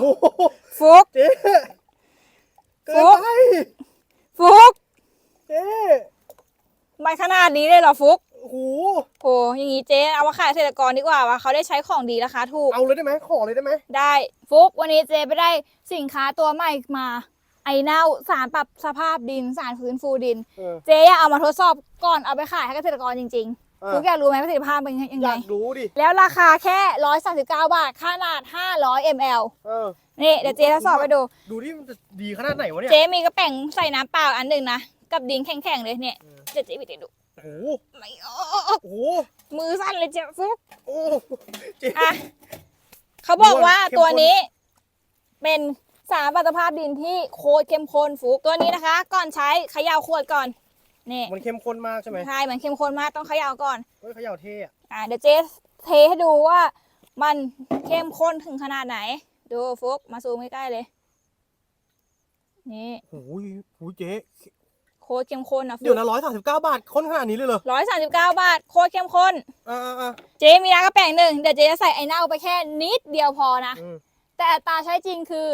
โหฟุก เจ๊เกิฟุนกไปฟุก เจ๊มันขนาดนี้เลยเหรอฟุก โอ้โหโหอย่างนี้เจ๊เอามาขายเกษตรกรดีกว่าว่าเขาได้ใช้ของดีราคาถูก เอาเลยได้ไหมขอเลยได้ไหมได้ฟุกวันนี้เจ๊ไปได้สินค้าตัวใหม่มา ไอเน่าสารปรับสภาพดินสารฟื้นฟูดิน เออ เจ๊อยากเอามาทดสอบก่อนเอาไปขายให้เกษตรกรจริง ๆ อะฟุกอยากรู้ไหมประสิทธิภาพเป็นยังอไง ยากรู้ดิ แล้วราคาแค่ 139 บาท ขนาด 500 ml เออ นี่เดี๋ยวเจ๊ทดสอบไปดู ดูดิมันจะดีขนาดไหนวะเนี่ยเจ๊มีกระแป้งใส่น้ำเปล่าอันหนึ่งนะ กับดินแข็งๆเลยเนี่ยเออเดี๋ยวเจ๊ไปดูโอ้โหไม่ออกโอ้โหมือสั่นเลยเจ๊ฟุกโอ้โหเจ๊ อะเขาบอกว่าเข้มข้น ตัวนี้ เป็นสารปรับสภาพดินที่โคตรเข้มข้นฟุกตัวนี้นะคะ ก่อนใช้เขย่าขวดก่อน นี่มันเข้มข้นมากใช่ไหมใช่เหมือนเข้มข้นมากต้องเขย่าก่อนเฮ้ยเขย่าเท่อะอะเดี๋ยวเจ๊เทให้ดูว่ามันเข้มข้นถึงขนาดไหน ดูฟุกมาซูมใกล้ๆเลย นี่โอ้ยโอ้ยเจ๊โคตรเข้มข้นนะฟุเดี๋ยวกนะร้อยสามสิบเก้าบาทข้นขนาดนี้เลยเหรอร้อยสามสิบเก้าบาทโคตรเข้มข้นอ่าอ่าอ่าเจ๊มีน้ำกระแป้งหนึ่งเดี๋ยวเจ๊จะใส่ไอ้เน่าไปแค่นิดเดียวพอนะอืมแต่อัตราใช้จริงคือ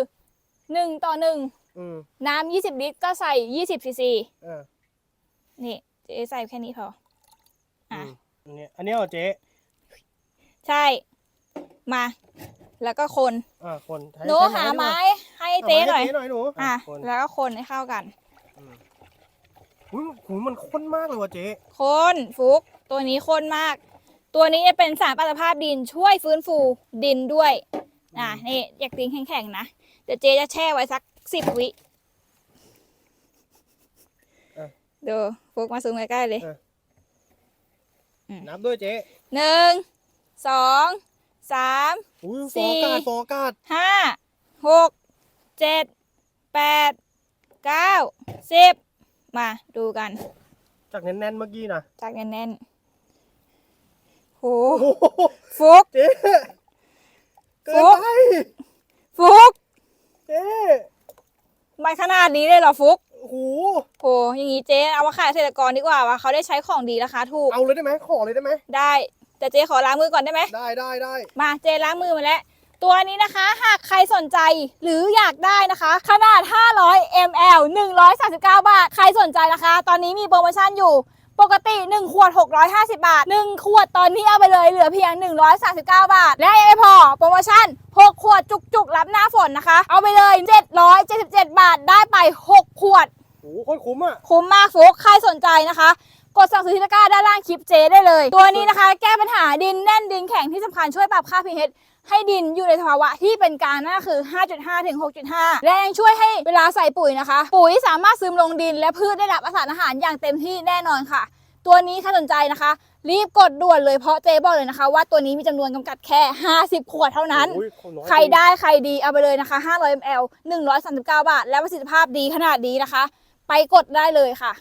หนึ่งต่อหนึ่งอืมน้ำยี่สิบลิตรก็ใส่ยี่สิบซีซีอ่า นี่เจ๊ใส่แค่นี้พออะอันเนี้ยอันเนี้ยเหรอเจ๊ใช่ มา แล้วก็คนอ่าคนใช้หนูใช้หาไม้ดีกว่ให้าเจ๊หน่อยาให้เจ๊หน่อยหนูอะคนแล้วก็คนให้เข้ากันอุ้ยหูมันข้นมากเลยว่ะเจ๊คนฟุก ตัวนี้คนมาก ตัวนี้จะเป็นสารปรับสภาพดินช่วยฟื้นฟูดินด้วยอะนี่อยากดินแข็งๆนะเดี๋ยวเจ๊จะแช่ไว้สักสิบวิ ดูฟุกมาซูมใกล้ๆเลยนับด้วยเจ๊หนึ่งสองสามอุ้ยสี่ฟองอากาศฟองอากาศห้าหกเจ็ดแปดเก้าสิบมาดูกัน จากแน่นๆเมื่อกี้นะจากแน่นๆโหโอ้โหฟุกเจ๊เกิฟุนกไปฟุกเจ๊มันขนาดนี้เลยเหรอฟุก โอ้โหโหอย่างนี้เจ๊เอามาขายเกษตรกรดีกว่าว่าเขาได้ใช้ของดีราคาถูกเอาเลยได้ไหมขอเลยได้ไหมได้แต่เจ๊ขอล้างมือก่อนได้ไหม ได้ได้ได้มาเจล้างมือมาแล้วตัวนี้นะคะหากใครสนใจหรืออยากได้นะคะ ขนาด 500 ml 139 บาท ใครสนใจนะคะ ตอนนี้มีโปรโมชั่นอยู่ ปกติ 1 ขวด 650 บาท 1 ขวดตอนนี้เอาไปเลยเหลือเพียง 139 บาท และยังไม่พอโปรโมชั่น 6 ขวดจุกๆ รับหน้าฝนนะคะ เอาไปเลย 777 บาทได้ไป 6 ขวด โอ้โหโคตรคุ้มอะ คุ้มมากฟุกใครสนใจนะคะ กดสั่งซื้อที่ตะกร้าด้านล่างคลิปเจได้เลย ตัวนี้นะคะ แก้ปัญหาดินแน่นดินแข็งที่สำคัญช่วยปรับค่า pH ให้ดินอยู่ในสภาวะที่เป็นกลางนั่นก็คือ 5.5 ถึง 6.5 และยังช่วยให้เวลาใส่ปุ๋ยนะคะ ปุ๋ยสามารถซึมลงดิน และพืชได้รับสารอาหารอย่างเต็มที่แน่นอนค่ะ ตัวนี้ถ้าสนใจนะคะ รีบกดด่วนเลยเพราะเจบอกเลยนะคะ ว่าตัวนี้มีจำนวนจำกัดแค่ 50 ขวดเท่านั้น โอ้ยน้อย ใครได้ใครดีเอาไปเลยนะคะ 500 ml 139 บาท และประสิทธิภาพดีขนาดนี้นะคะ ไปกดได้เลยค่ะ